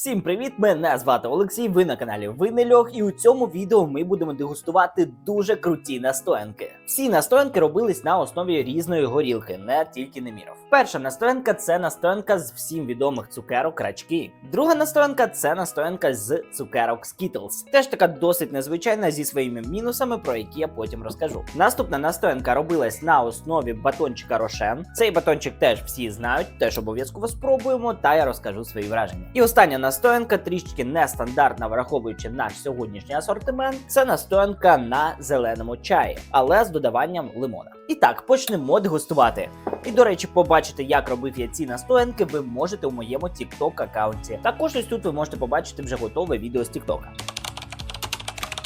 Всім привіт! Мене звати Олексій. Ви на каналі Винельох, і у цьому відео ми будемо дегустувати дуже круті настоянки. Всі настоянки робились на основі різної горілки, не тільки Неміров. Перша настоянка це настоянка з всім відомих цукерок рачки. Друга настоянка це настоянка з цукерок Skittles. Теж така досить незвичайна зі своїми мінусами, про які я потім розкажу. Наступна настоянка робилась на основі батончика Рошен. Цей батончик теж всі знають, теж обов'язково спробуємо, та я розкажу свої враження. І остання настоянка трішки нестандартна, враховуючи наш сьогоднішній асортимент. Це настоянка на зеленому чаї, але з додаванням лимона. І так, почнемо дегустувати. І до речі, побачити, як робив я ці настоянки, ви можете у моєму TikTok аккаунті. Також ось тут ви можете побачити вже готове відео з TikTok.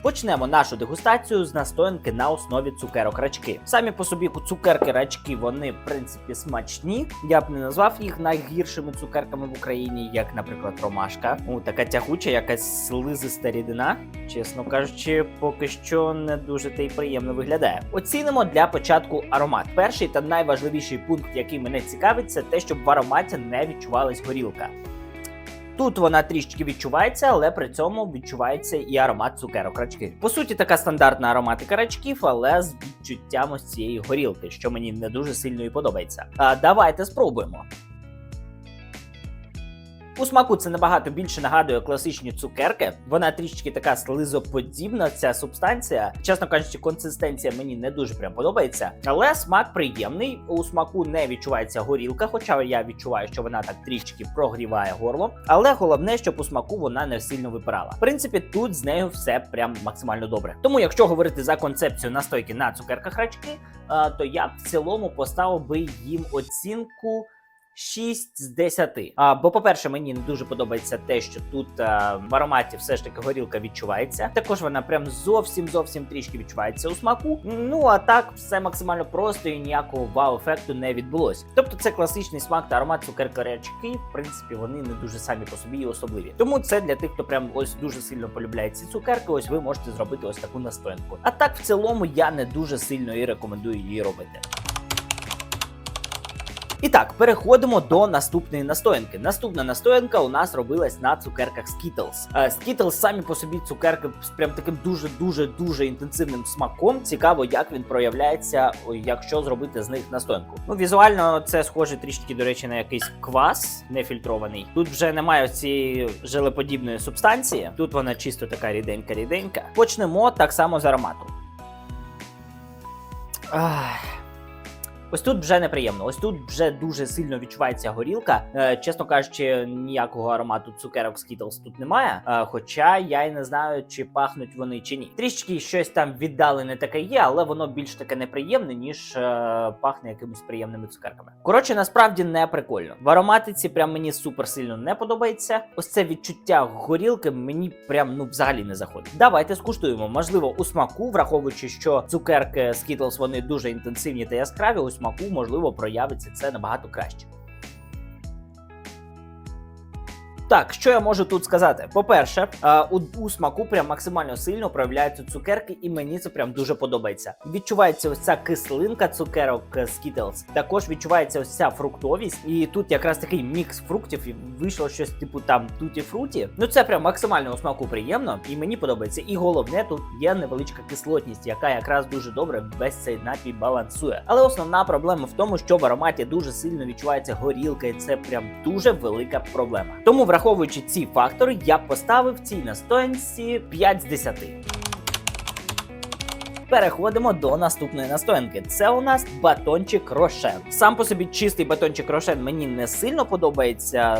Почнемо нашу дегустацію з настоянки на основі цукерок рачки. Самі по собі цукерки рачки вони в принципі смачні. Я б не назвав їх найгіршими цукерками в Україні, як, наприклад, ромашка. У така тягуча, якась слизиста рідина. Чесно кажучи, поки що не дуже та й приємно виглядає. Оцінимо для початку аромат. Перший та найважливіший пункт, який мене цікавить, це те, щоб в ароматі не відчувалась горілка. Тут вона трішки відчувається, але при цьому відчувається і аромат цукерок рачки. По суті, така стандартна ароматика рачків, але з відчуттям ось цієї горілки, що мені не дуже сильно і подобається. А давайте спробуємо. У смаку це набагато більше нагадує класичні цукерки. Вона трішки така слизоподібна, ця субстанція. Чесно кажучи, консистенція мені не дуже прям подобається. Але смак приємний. У смаку не відчувається горілка, хоча я відчуваю, що вона так трішки прогріває горло. Але головне, щоб у смаку вона не сильно випирала. В принципі, тут з нею все прям максимально добре. Тому, якщо говорити за концепцію настойки на цукерках рачки, то я в цілому поставив би їм оцінку. 6 з 10. А, бо, по-перше, мені не дуже подобається те, що тут а, в ароматі все ж таки горілка відчувається. Також вона прям зовсім зовсім трішки відчувається у смаку. Ну а так, все максимально просто і ніякого вау-ефекту не відбулося. Тобто це класичний смак та аромат цукерки-рячки. В принципі, вони не дуже самі по собі і особливі. Тому це для тих, хто прям ось дуже сильно полюбляє ці цукерки. Ось ви можете зробити ось таку настоянку. А так, в цілому, я не дуже сильно і рекомендую її робити. І так, переходимо до наступної настоянки. Наступна настоянка у нас робилась на цукерках Skittles. Е, Skittles самі по собі цукерки з прям таким дуже дуже дуже інтенсивним смаком. Цікаво, як він проявляється, якщо зробити з них настоянку. Ну, візуально це схоже трішки, до речі, на якийсь квас нефільтрований. Тут вже немає цієї желеподібної субстанції. Тут вона чисто така ріденька-ріденька. Почнемо так само з аромату. Ах. Ось тут вже неприємно. Ось тут вже дуже сильно відчувається горілка. Е, чесно кажучи, ніякого аромату цукерок Skittles тут немає. Е, хоча я й не знаю, чи пахнуть вони чи ні. Трішки щось там віддалене таке є, але воно більш таке неприємне, ніж е, пахне якимись приємними цукерками. Коротше, насправді не прикольно. В ароматиці прям мені супер сильно не подобається. Ось це відчуття горілки мені прям ну взагалі не заходить. Давайте скуштуємо. Можливо, у смаку, враховуючи, що цукерки Skittles вони дуже інтенсивні та яскраві. У смаку можливо проявиться це набагато краще. Так, що я можу тут сказати? По-перше, е, у, у смаку прям максимально сильно проявляються цукерки, і мені це прям дуже подобається. Відчувається ось ця кислинка цукерок е, Skittles. Також відчувається ось ця фруктовість, і тут якраз такий мікс фруктів, і вийшло щось типу там туті фруті. Ну це прям максимально у смаку приємно, і мені подобається. І головне, тут є невеличка кислотність, яка якраз дуже добре весь цей напій балансує. Але основна проблема в тому, що в ароматі дуже сильно відчувається горілка, і це прям дуже велика проблема. Тому, враховуючи ці фактори, я поставив цій настоянці 5 з 10. Переходимо до наступної настоянки. Це у нас батончик Рошен. Сам по собі чистий батончик Рошен мені не сильно подобається.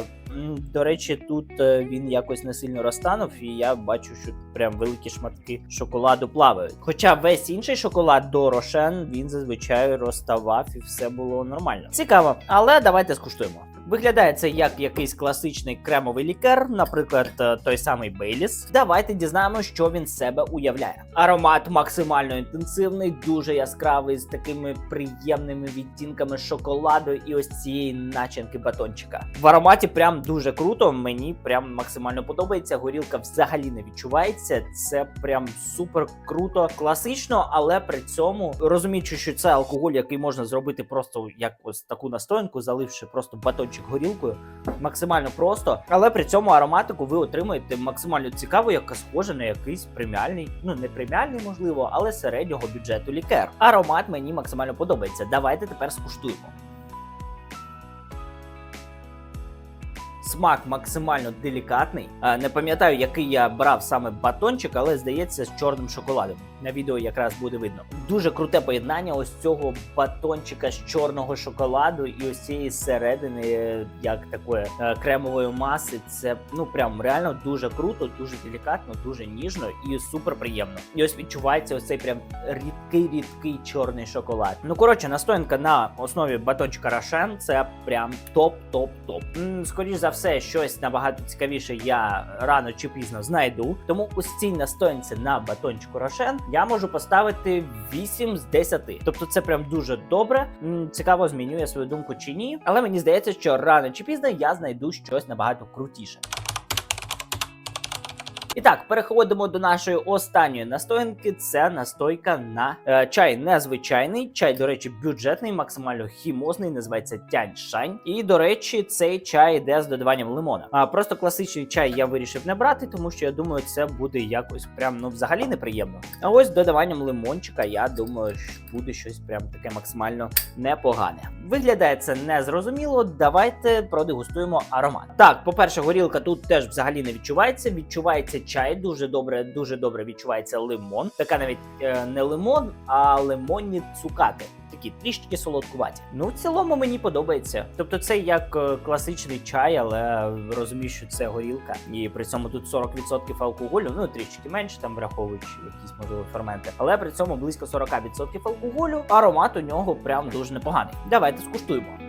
До речі, тут е, він якось не сильно розтанув, і я бачу, що прям великі шматки шоколаду плавають. Хоча весь інший шоколад до Рошен він зазвичай розставав і все було нормально. Цікаво, але давайте скуштуємо. Виглядає це як якийсь класичний кремовий лікер, наприклад, е, той самий Бейліс. Давайте дізнаємося, що він себе уявляє. Аромат максимально інтенсивний, дуже яскравий, з такими приємними відтінками шоколаду і ось цієї начинки батончика. В ароматі прям дуже круто. Мені прям максимально подобається. Горілка взагалі не відчувається. Це прям супер круто, класично, але при цьому розуміючи, що це алкоголь, який можна зробити просто як ось таку настоянку, заливши просто батончик батончик горілкою. Максимально просто, але при цьому ароматику ви отримаєте максимально цікаву, яка схожа на якийсь преміальний, ну не преміальний, можливо, але середнього бюджету лікер. Аромат мені максимально подобається. Давайте тепер скуштуємо. Смак максимально делікатний. Не пам'ятаю, який я брав саме батончик, але здається, з чорним шоколадом. На відео якраз буде видно. Дуже круте поєднання ось цього батончика з чорного шоколаду і ось цієї середини, е, як такої е, кремової маси. Це ну прям реально дуже круто, дуже делікатно, дуже ніжно і супер приємно. І ось відчувається ось цей прям рідкий, рідкий чорний шоколад. Ну коротше, настоянка на основі батончика Рошен це прям топ, топ, топ. М, Скоріш за все, щось набагато цікавіше я рано чи пізно знайду. Тому у цій настоянці на батончику Рошен я можу поставити 8 з 10. Тобто це прям дуже добре. Цікаво, змінює свою думку чи ні. Але мені здається, що рано чи пізно я знайду щось набагато крутіше. І так, переходимо до нашої останньої настоянки. Це настойка на е, чай незвичайний. Чай, до речі, бюджетний, максимально хімозний, називається тянь шань. І до речі, цей чай йде з додаванням лимона. А просто класичний чай я вирішив не брати, тому що я думаю, це буде якось прям ну взагалі неприємно. А ось з додаванням лимончика, я думаю, що буде щось прям таке максимально непогане. Виглядає це незрозуміло. Давайте продегустуємо аромат. Так, по-перше, горілка тут теж взагалі не відчувається. Відчувається чай, дуже добре, дуже добре відчувається лимон. Така навіть е, не лимон, а лимонні цукати. Такі трішки солодкуваті. Ну, в цілому мені подобається. Тобто, це як е, класичний чай, але розумію, що це горілка. І при цьому тут 40% алкоголю, ну трішки менше, там враховуючи якісь можливо ферменти. Але при цьому близько 40% алкоголю. Аромат у нього прям дуже непоганий. Давайте скуштуємо.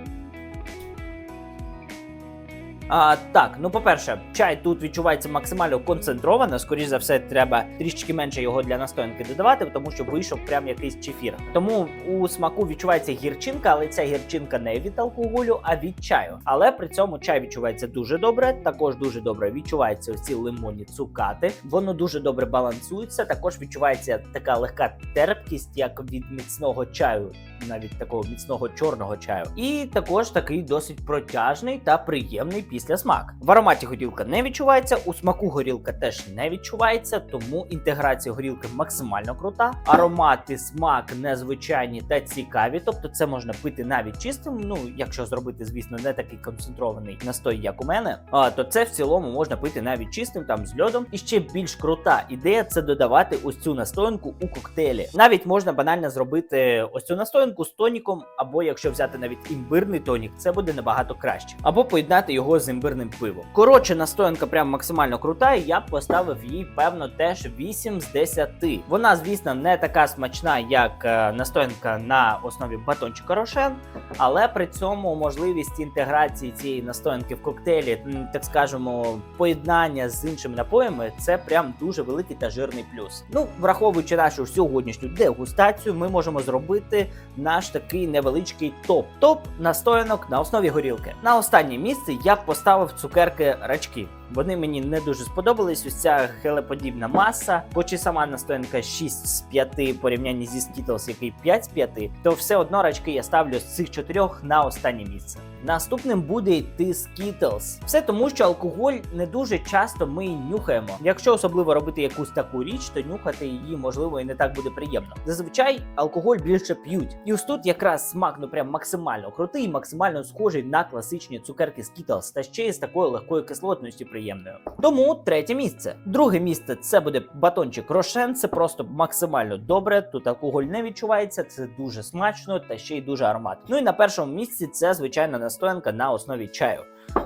А, так, ну по-перше, чай тут відчувається максимально концентровано. Скоріше за все, треба трішки менше його для настоянки додавати, тому що вийшов прям якийсь чефір. Тому у смаку відчувається гірчинка, але ця гірчинка не від алкоголю, а від чаю. Але при цьому чай відчувається дуже добре. Також дуже добре відчуваються ось ці лимонні цукати. Воно дуже добре балансується. Також відчувається така легка терпкість, як від міцного чаю, навіть такого міцного чорного чаю. І також такий досить протяжний та приємний після смак. В ароматі горілка не відчувається, у смаку горілка теж не відчувається, тому інтеграція горілки максимально крута. Аромати, смак незвичайні та цікаві. Тобто, це можна пити навіть чистим. Ну, якщо зробити, звісно, не такий концентрований настой, як у мене, а, то це в цілому можна пити навіть чистим, там з льодом. І ще більш крута ідея це додавати ось цю настоянку у коктейлі. Навіть можна банально зробити ось цю настоянку з тоніком, або якщо взяти навіть імбирний тонік, це буде набагато краще. Або поєднати його з імбирним пивом. Коротше, настоянка прям максимально крута, і я б поставив їй, певно, теж 8 з 10. Вона, звісно, не така смачна, як е, настоянка на основі батончика Рошен, але при цьому можливість інтеграції цієї настоянки в коктейлі, так скажемо, поєднання з іншими напоями, це прям дуже великий та жирний плюс. Ну, враховуючи нашу сьогоднішню дегустацію, ми можемо зробити наш такий невеличкий топ. Топ настоянок на основі горілки. На останнє місце я б поставив цукерки рачки. Вони мені не дуже сподобались. Ось ця гелеподібна маса, хоч і сама настоянка 6 з 5 в порівнянні зі Skittles, який 5 з 5, то все одно рачки я ставлю з цих чотирьох на останнє місце. Наступним буде йти Skittles. Все тому, що алкоголь не дуже часто ми нюхаємо. Якщо особливо робити якусь таку річ, то нюхати її можливо і не так буде приємно. Зазвичай алкоголь більше п'ють. І ось тут якраз смак ну прям максимально крутий, максимально схожий на класичні цукерки Skittles, та ще й з такою легкою кислотністю приємною. Тому третє місце. Друге місце це буде батончик Рошен. Це просто максимально добре. Тут алкоголь не відчувається, це дуже смачно та ще й дуже ароматно. Ну і на першому місці це звичайна настоянка на основі чаю.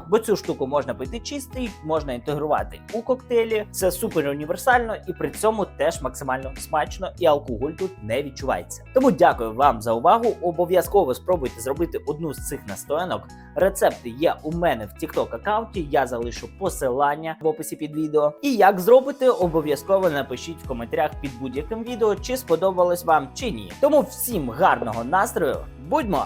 Бо цю штуку можна пити чистий, можна інтегрувати у коктейлі. Це супер універсально і при цьому теж максимально смачно, і алкоголь тут не відчувається. Тому дякую вам за увагу. Обов'язково спробуйте зробити одну з цих настоянок. Рецепти є у мене в TikTok аккаунті. Я залишу посилання в описі під відео. І як зробити, обов'язково напишіть в коментарях під будь-яким відео, чи сподобалось вам чи ні. Тому всім гарного настрою, будьмо!